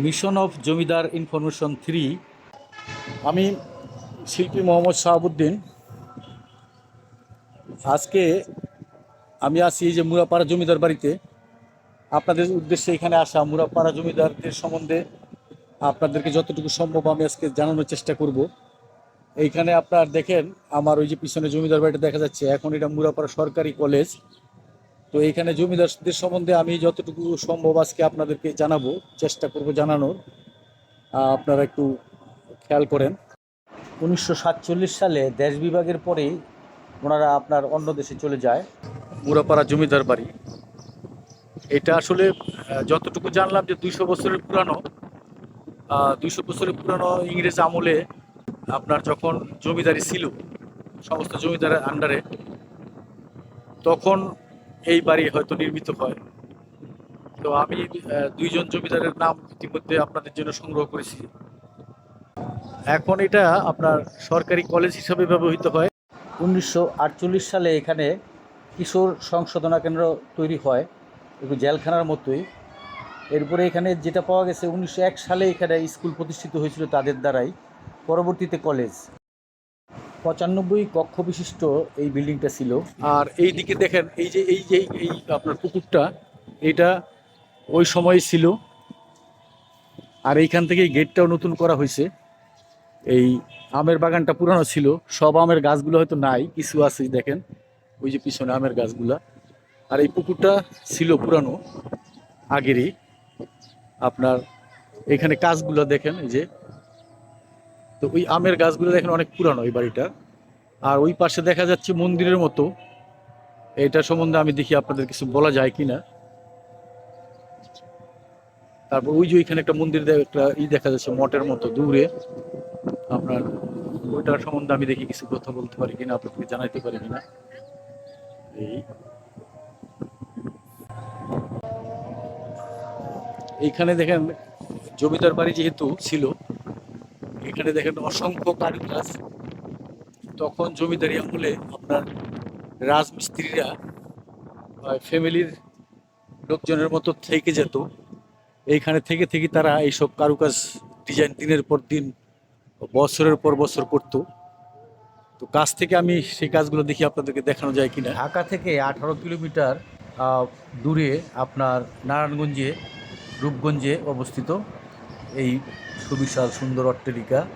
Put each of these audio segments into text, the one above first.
Mission of zamindar information three আমি শিল্পী মোহাম্মদ শাহাবুদ্দিন। আজকে আমি আছি এই যে মুরাপাড়া জমিদার বাড়িতে। আপনাদের উদ্দেশ্যে এখানে আসা মুরাপাড়া জমিদারদের সম্বন্ধে আপনাদেরকে যতটুকু সম্ভব আমি আজকে জানানোর চেষ্টা করব। এইখানে আপনার দেখেন, আমার ওই যে পিছনে জমিদার বাড়িটা দেখা যাচ্ছে। এখন এটা মুরাপাড়া সরকারি কলেজ। তো এখানে জমিদারদের সম্বন্ধে আমি যতটুকু সম্ভব আজকে আপনাদেরকে জানাব, চেষ্টা করব জানানোর। আপনারা একটু খেয়াল করেন। উনিশশো সাতচল্লিশ সালে দেশ বিভাগের পরেই ওনারা আপনার অন্য দেশে চলে যায়। মুরাপাড়া জমিদার বাড়ি। এটা আসলে যতটুকু জানলাম যে দুইশো বছরের পুরানো দুইশো বছরের পুরানো ইংরেজ আমলে আপনার যখন জমিদারি ছিল, সমস্ত জমিদারের আন্ডারে তখন এই বাড়ি হয়তো নির্মিত হয়। তো আমি দুইজন জমিদারের নাম ইতিমধ্যে আপনাদের জন্য সংগ্রহ করেছি। এখন এটা আপনার সরকারি কলেজ হিসাবে ব্যবহৃত হয়। উনিশশো আটচল্লিশ সালে এখানে কিশোর সংশোধনা কেন্দ্র তৈরি হয়, একটু জেলখানার মতোই। এরপরে এখানে যেটা পাওয়া গেছে, উনিশশো এক সালে এখানে স্কুল প্রতিষ্ঠিত হয়েছিল তাদের দ্বারাই। পরবর্তীতে কলেজ। পঁচানব্বই কক্ষ বিশিষ্ট এই বিল্ডিংটা ছিল। আর এই দিকে দেখেন, এই যে এই যে, এই আপনার পুকুরটা, এটা ওই সময় ছিল। আর এইখান থেকে গেটটাও নতুন করা হয়েছে। এই আমের বাগানটা পুরানো ছিল। সব আমের গাছগুলো হয়তো নাই, কিছু আছে, দেখেন। ওই যে পিছনে আমের গাছগুলা। আর এই পুকুরটা ছিল পুরানো, আগেরই। আপনার এখানে কাজগুলো দেখেন, এই যে তো ওই আমের গাছগুলো দেখেন অনেক পুরানো ওই বাড়িটা। আর ওই পাশে দেখা যাচ্ছে মন্দিরের মতো। এটা সম্বন্ধে আমি দেখি আপনাদের কিছু বলা যায় কিনা। তারপর ওই যে ওইখানে একটা মন্দির একটা ই দেখা যাচ্ছে মঠের মতো দূরে। আপনার ওইটার সম্বন্ধে আমি দেখি কিছু কথা বলতে পারি কিনা, আপনাদেরকে জানাইতে পারি কিনা। এই। এইখানে দেখেন জমিদার বাড়ি যেহেতু ছিল এখানে দেখেন অসংখ্য কারুকাজ তখন জমিদারি আমলে আপনার রাজমিস্ত্রিরা ফ্যামিলির লোকজনের মতো থেকে যেত। এইখানে থেকে থেকে তারা এইসব কারুকাজ ডিজাইন দিনের পর দিন, বছরের পর বছর করতো। তো কাজ থেকে আমি সেই কাজগুলো দেখি আপনাদেরকে দেখানো যায় কিনা। ঢাকা থেকে আঠারো কিলোমিটার দূরে আপনার নারায়ণগঞ্জে, রূপগঞ্জে অবস্থিত। এই সুবিশাল সুন্দর অট্টালিকা।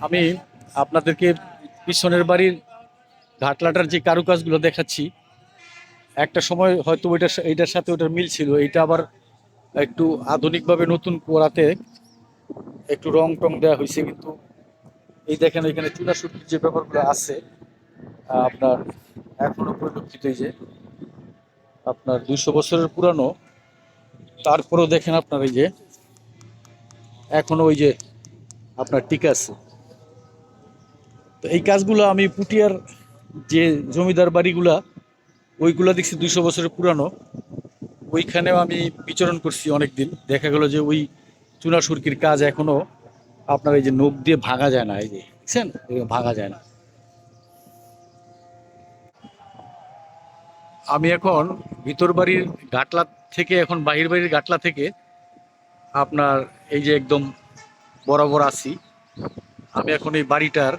আমি আপনাদেরকে পিছনের বাড়ির ঘাটলাটার যে কারুকাজগুলো দেখাচ্ছি, একটা সময় হয়তো ওইটার সা- এইটার সাথে ওটার মিল ছিল, এইটা আবার একটু আধুনিকভাবে নতুন করাতে একটু রং টং দেওয়া হয়েছে, কিন্তু এই দেখেন এখানে চুনা সুটির যে ব্যাপারগুলো আছে আপনার এখনও পরিলক্ষিত এই যে আপনার দুইশো বছরের পুরানো, তারপরেও দেখেন আপনার এই যে এখনও ওই যে আপনার টিকা আছে। তো এই কাজগুলো আমি পুটিয়ার যে জমিদার বাড়িগুলা, ওইগুলা দেখছি দুইশো বছরের পুরানো। ওইখানেও আমি বিচরণ করছি অনেক দিন দেখা গেল যে ওই চুনা সুরকির কাজ এখনও আপনার এই যে নখ দিয়ে ভাঙা যায় না, এই যে, দেখছেন? ভাঙা যায় না। আমি এখন ভিতর বাড়ির গাটলা থেকে, এখন বাহির বাড়ির গাটলা থেকে আপনার এই যে একদম বরাবর আছি আমি এখন এই বাড়িটার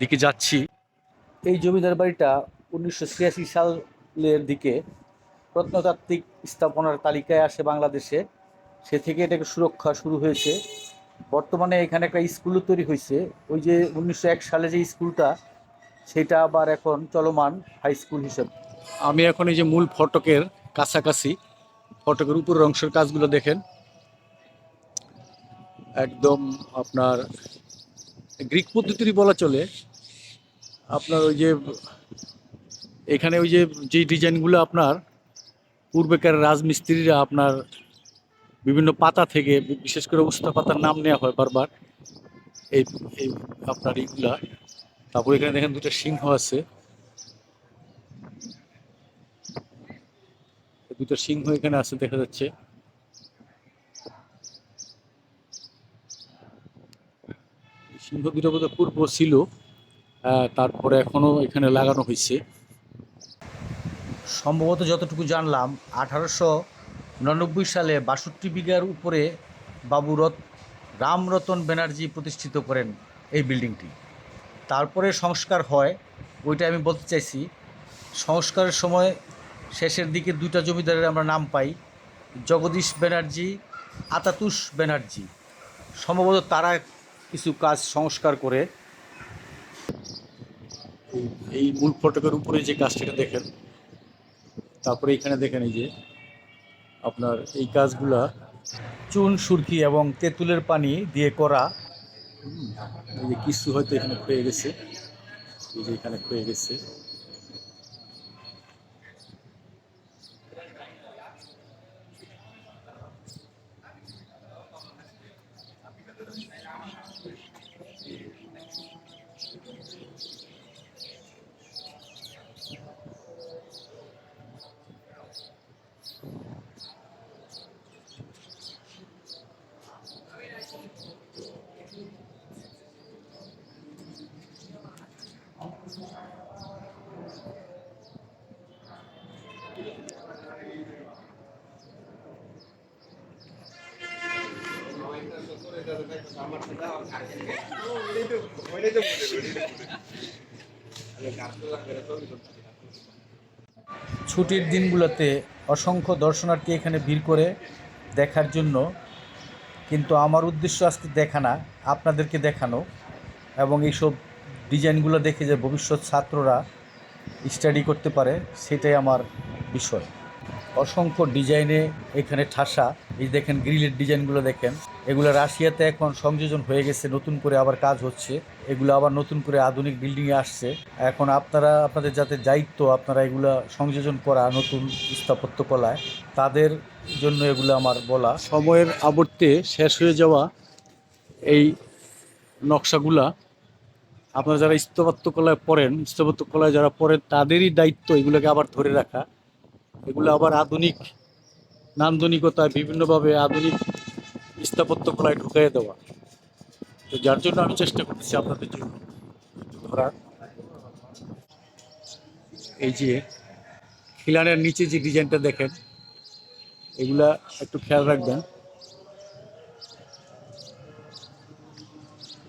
দিকে যাচ্ছি। এই জমিদার বাড়িটা উনিশশো ছিয়াশি সালের দিকে প্রত্নতাত্ত্বিক স্থাপনার তালিকায় আসে বাংলাদেশে। সে থেকে এটাকে সুরক্ষা শুরু হয়েছে। বর্তমানে এখানে একটা স্কুলও তৈরি হয়েছে। ওই যে উনিশশো এক সালে যে স্কুলটা সেটা আবার এখন চলমান হাই স্কুল হিসেবে। আমি এখন এই যে মূল ফটকের কাছাকাছি ফটকের উপরের অংশের কাজগুলো দেখেন। একদম আপনার গ্রিক পদ্ধতিরই বলা চলে। আপনার ওই যে, এখানে ওই যে যে ডিজাইনগুলো আপনার পূর্বেকার রাজমিস্ত্রিরা আপনার বিভিন্ন পাতা থেকে, বিশেষ করে উস্তা পাতার নাম নেওয়া হয় বারবার, এই এই আপনার এইগুলা। তারপর এখানে দেখেন দুটো সিংহ আছে। দুটো সিংহ এখানে আছে, দেখা যাচ্ছে। সিংহ বোধহয় পূর্ব ছিল তারপরে এখনও এখানে লাগানো হয়েছে। সম্ভবত যতটুকু জানলাম, আঠারোশো উনানব্বই সালে বাষট্টি বিঘার উপরে বাবুরত রামরতন ব্যানার্জি প্রতিষ্ঠিত করেন এই বিল্ডিংটি। তারপরে সংস্কার হয় ওইটা আমি বলতে চাইছি। সংস্কারের সময় শেষের দিকে দুইটা জমিদারের আমরা নাম পাই, জগদীশ ব্যানার্জি আতাতুষ ব্যানার্জি। সম্ভবত তারা কিছু কাজ সংস্কার করে। এই- মূল ফটকের উপরে যে কাজটা দেখেন তারপরে এখানে দেখেন এই যে আপনার এই কাজগুলা চুন সুরকি এবং তেঁতুলের পানি দিয়ে করা। এই যে কিছু হয়তো এখানে ক্ষয়ে গেছে এই যে এখানে ক্ষয়ে গেছে। ছুটির দিনগুলোতে অসংখ্য দর্শনার্থী এখানে ভিড় করে দেখার জন্য, কিন্তু আমার উদ্দেশ্য আজকে দেখা না, আপনাদেরকে দেখানো এবং এইসব ডিজাইনগুলো দেখে যে ভবিষ্যৎ ছাত্ররা স্টাডি করতে পারে, সেটাই আমার বিষয়। অসংখ্য ডিজাইনে এখানে ঠাসা এই দেখেন গ্রিলের ডিজাইনগুলো দেখেন। এগুলো রাশিয়াতে এখন সংযোজন হয়ে গেছে, নতুন করে আবার কাজ হচ্ছে। এগুলো আবার নতুন করে আধুনিক বিল্ডিংয়ে আসছে। এখন আপনারা, আপনাদের যাতে দায়িত্ব, আপনারা এগুলা সংযোজন করা নতুন স্থাপত্য কলায়, তাদের জন্য এগুলো আমার বলা। সময়ের আবর্তে শেষ হয়ে যাওয়া এই নকশাগুলা, আপনারা যারা স্থাপত্য কলায় পড়েন স্থাপত্য কলায় যারা পড়েন, তাদেরই দায়িত্ব এগুলোকে আবার ধরে রাখা। এগুলো আবার আধুনিক নান্দনিকতায় বিভিন্নভাবে আধুনিক স্থাপত্য কলায় ঢুকিয়ে দেওয়া। তো যার জন্য আমি চেষ্টা করতেছি আপনাদের জন্য ধরার। এই যে খিলানের নিচে যে ডিজাইনটা দেখেন, এগুলা একটু খেয়াল রাখবেন।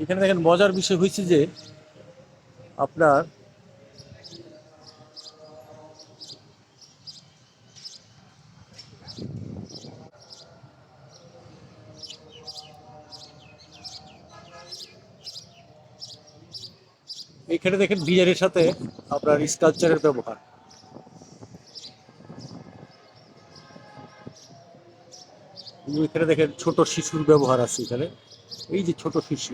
এখানে দেখেন মজার বিষয় হয়েছে যে আপনার এখানে দেখেন ডিজাইনের সাথে আপনার স্কালচারের ব্যবহার। এখানে দেখেন ছোট শিশুর ব্যবহার আছে এখানে। এই যে ছোট শিশু